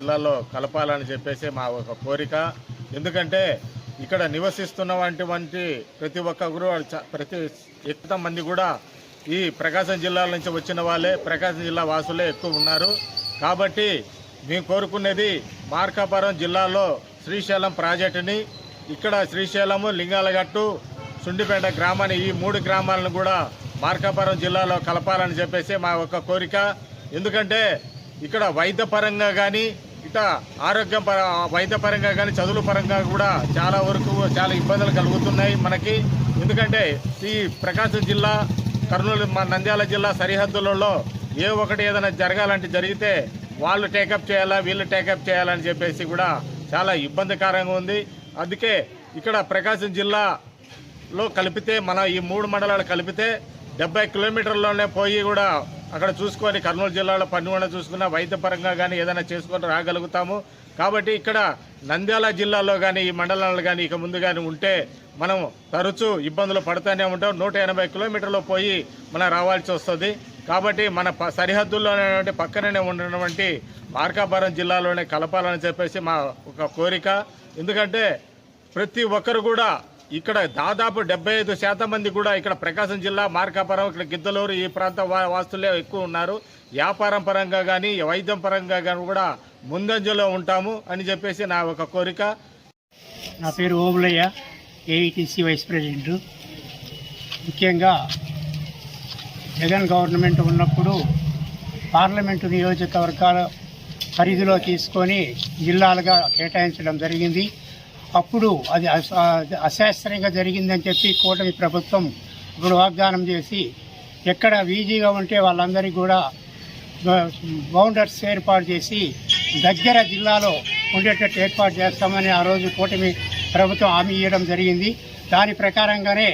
జిల్లాలో కలపాలని చెప్పేసి మా ఒక కోరిక. ఎందుకంటే ఇక్కడ నివసిస్తున్న వంటి ప్రతి ఒక్కరు చ- ప్రతి ఎక్కువ మంది కూడా ఈ ప్రకాశం జిల్లాల నుంచి వచ్చిన వాళ్ళే ప్రకాశం జిల్లా వాసులే ఎక్కువ ఉన్నారు. కాబట్టి మేము కోరుకునేది మార్కాపురం జిల్లాలో శ్రీశైలం ప్రాజెక్టుని ఇక్కడ శ్రీశైలము లింగాలగట్టు సుండిపేట గ్రామాన్ని ఈ మూడు గ్రామాలను కూడా మార్కాపురం జిల్లాలో కలపాలని చెప్పేసి మా ఒక కోరిక. ఎందుకంటే ఇక్కడ వైద్యపరంగా కానీ ఇట ఆరోగ్యం పర వైద్య పరంగా కానీ చదువుల పరంగా కూడా చాలా వరకు చాలా ఇబ్బందులు కలుగుతున్నాయి మనకి. ఎందుకంటే ఈ ప్రకాశం జిల్లా కర్నూలు మన నంద్యాల జిల్లా సరిహద్దులలో ఏ ఒకటి ఏదైనా జరగాలంటే జరిగితే వాళ్ళు టేకప్ చేయాలా వీళ్ళు టేకప్ చేయాలని చెప్పేసి కూడా చాలా ఇబ్బందికరంగా ఉంది. అందుకే ఇక్కడ ప్రకాశం జిల్లాలో కలిపితే మన ఈ మూడు మండలాలు కలిపితే డెబ్బై కిలోమీటర్లోనే పోయి కూడా అక్కడ చూసుకొని కర్నూలు జిల్లాలో పన్నుగొండ చూసుకున్న వైద్యపరంగా కానీ ఏదైనా చేసుకొని రాగలుగుతాము. కాబట్టి ఇక్కడ నంద్యాల జిల్లాలో కానీ ఈ మండలాలు కానీ ఇక ముందు కానీ ఉంటే మనం తరచూ ఇబ్బందులు పడుతూనే ఉంటాం. నూట ఎనభై కిలోమీటర్లు పోయి మనం రావాల్సి వస్తుంది. కాబట్టి మన ప- సరిహద్దుల్లోనే పక్కననే ఉన్నటువంటి మార్కాపురం జిల్లాలోనే కలపాలని చెప్పేసి మా ఒక కోరిక. ఎందుకంటే ప్రతి ఒక్కరు కూడా ఇక్కడ దాదాపు డెబ్బై ఐదు శాతం మంది కూడా ఇక్కడ ప్రకాశం జిల్లా మార్కాపురం ఇక్కడ గిద్దలూరు ఈ ప్రాంత వా- వాస్తులే ఎక్కువ ఉన్నారు. వ్యాపారం పరంగా కానీ వైద్యం పరంగా కానీ కూడా ముందంజలో ఉంటాము అని చెప్పేసి నా ఒక కోరిక. నా పేరు ఓబులయ్య ఏఈటీసీ వైస్ ప్రెసిడెంట్. ముఖ్యంగా జగన్ గవర్నమెంట్ ఉన్నప్పుడు పార్లమెంటు నియోజకవర్గాల పరిధిలో తీసుకొని జిల్లాలుగా కేటాయించడం జరిగింది. అప్పుడు అది అస- అశాస్త్రీయంగా జరిగిందని చెప్పి కూటమి ప్రభుత్వం ఇప్పుడు వాగ్దానం చేసి ఎక్కడ వీజీగా ఉంటే వాళ్ళందరికీ కూడా బౌండర్స్ ఏర్పాటు చేసి దగ్గర జిల్లాలో ఉండేటట్టు ఏర్పాటు చేస్తామని ఆ రోజు కూటమి ప్రభుత్వం హామీ ఇవ్వడం జరిగింది. దాని ప్రకారంగానే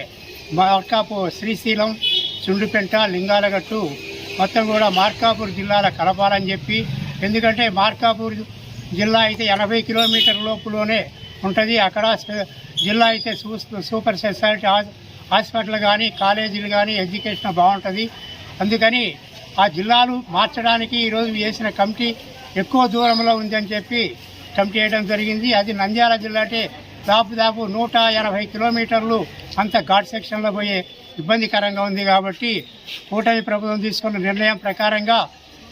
మార్కాపు శ్రీశైలం చుండుపెంట లింగాలగట్టు మొత్తం కూడా మార్కాపూర్ జిల్లాల కలపాలని చెప్పి ఎందుకంటే మార్కాపూర్ జిల్లా అయితే ఎనభై కిలోమీటర్ లోపులోనే ఉంటుంది. అక్కడ జిల్లా అయితే సూ- సూపర్ స్పెషాలిటీ హాస్- హాస్పిటల్ కానీ కాలేజీలు కానీ ఎడ్యుకేషన్ బాగుంటుంది. అందుకని ఆ జిల్లాలు మార్చడానికి ఈరోజు వేసిన కమిటీ ఎక్కువ దూరంలో ఉందని చెప్పి కమిటీ వేయడం జరిగింది. అది నంద్యాల జిల్లా అంటే దాదాపు నూట ఎనభై కిలోమీటర్లు అంత ఘాట్ సెక్షన్లో పోయే ఇబ్బందికరంగా ఉంది కాబట్టి కూటమి ప్రభుత్వం తీసుకున్న నిర్ణయం ప్రకారంగా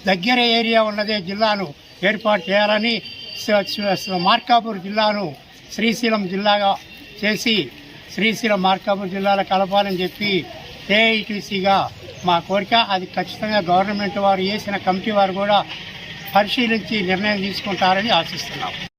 దగ్గర ఏరియా ఉన్నదే జిల్లాను ఏర్పాటు చేయాలని మార్కాపూర్ జిల్లాను శ్రీశైలం జిల్లాగా చేసి శ్రీశైలం మార్కాపురం జిల్లాలో కలపాలని చెప్పి ఏఐటీసీగా మా కోరిక. అది ఖచ్చితంగా గవర్నమెంట్ వారు వేసిన కమిటీ వారు కూడా పరిశీలించి నిర్ణయం తీసుకుంటారని ఆశిస్తున్నాం.